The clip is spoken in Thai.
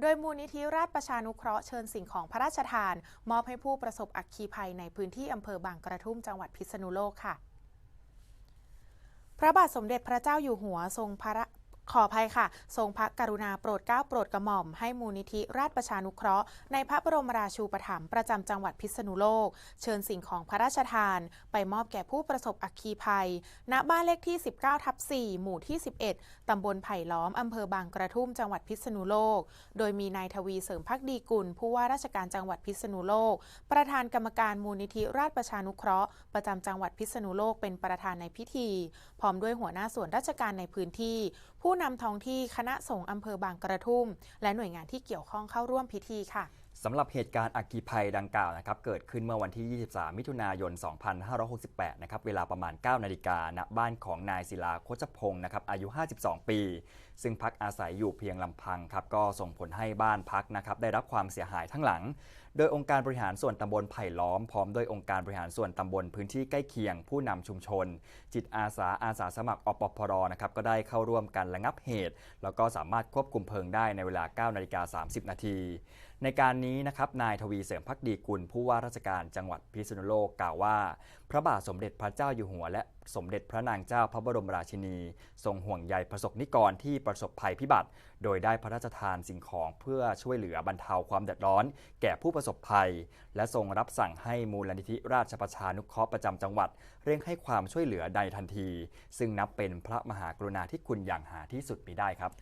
โดยมูลนิธิราชประชานุเคราะห์เชิญสิ่งของพระราชทาน มอบให้ผู้ประสบอัคคีภัยในพื้นที่อำเภอบางกระทุ่มจังหวัดพิษณุโลกค่ะพระบาทสมเด็จพระเจ้าอยู่หัวทรงพระ ขออภัยค่ะ ทรงพระกรุณาโปรดเกล้าโปรดกระหม่อมให้มูลนิธิราชประชานุเคราะห์ในพระบรมราชูปถัมภ์ประจำจังหวัดพิษณุโลก เชิญสิ่งของพระราชทาน ไปมอบแก่ผู้ประสบอัคคีภัย ณ บ้านเลขที่ 19 ทับ 4 หมู่ที่ 11 ตำบลไผ่ล้อม อำเภอบางกระทุ่ม จังหวัดพิษณุโลก โดยมีนายทวีเสริมพักดีกุล ผู้ว่าราชการจังหวัดพิษณุโลก ประธานกรรมการมูลนิธิราชประชานุเคราะห์ ประจำจังหวัดพิษณุโลกเป็นประธานในพิธี พร้อมด้วยหัวหน้าส่วนราชการในพื้นที่ ผู้นำท้องที่คณะสงฆ์อำเภอบางกระทุ่ม และหน่วยงานที่เกี่ยวข้องเข้าร่วมพิธีค่ะ สำหรับเหตุการณ์อัคคีภัยดังกล่าวนะครับเกิดขึ้นเมื่อวันที่ 23 มิถุนายน 2568 นะครับเวลาประมาณ 9 นาฬิกาณบ้านของนายศิลาโคชพงศ์นะครับอายุ 52 ปี ซึ่งพักอาศัยอยู่เพียงลำพังครับก็ส่งผลให้บ้านพักนะครับได้รับความเสียหายทั้งหลัง โดยองค์การบริหารส่วนตำบลไผ่ล้อมพร้อมด้วยองค์การบริหารส่วนตำบลพื้นที่ใกล้เคียง ผู้นำชุมชน จิตอาสาอาสาสมัครอปพรนะครับก็ได้เข้าร่วมกันระงับเหตุ แล้วก็สามารถควบคุมเพลิงได้ในเวลา 9 นาฬิกา 30 นาทีในการนี้นะครับนายทวีเสริมพักดีกุล ผู้ว่าราชการจังหวัดพิษณุโลกกล่าวว่า พระบาทสมเด็จพระเจ้าอยู่หัว และสมเด็จพระนางเจ้าพระบรมราชินี ทรงห่วงใยประสบนิกรที่ประสบภัยพิบัติ โดยได้พระราชทานสิ่งของเพื่อช่วยเหลือบรรเทาความเดือดร้อน แก่ผู้ประสบภัย และทรงรับสั่งให้มูลนิธิราชประชานุเคราะห์ประจำจังหวัด เร่งให้ความช่วยเหลือใดทันที ซึ่งนับเป็นพระมหากรุณาธิคุณอย่างหาที่สุดมิได้ครับ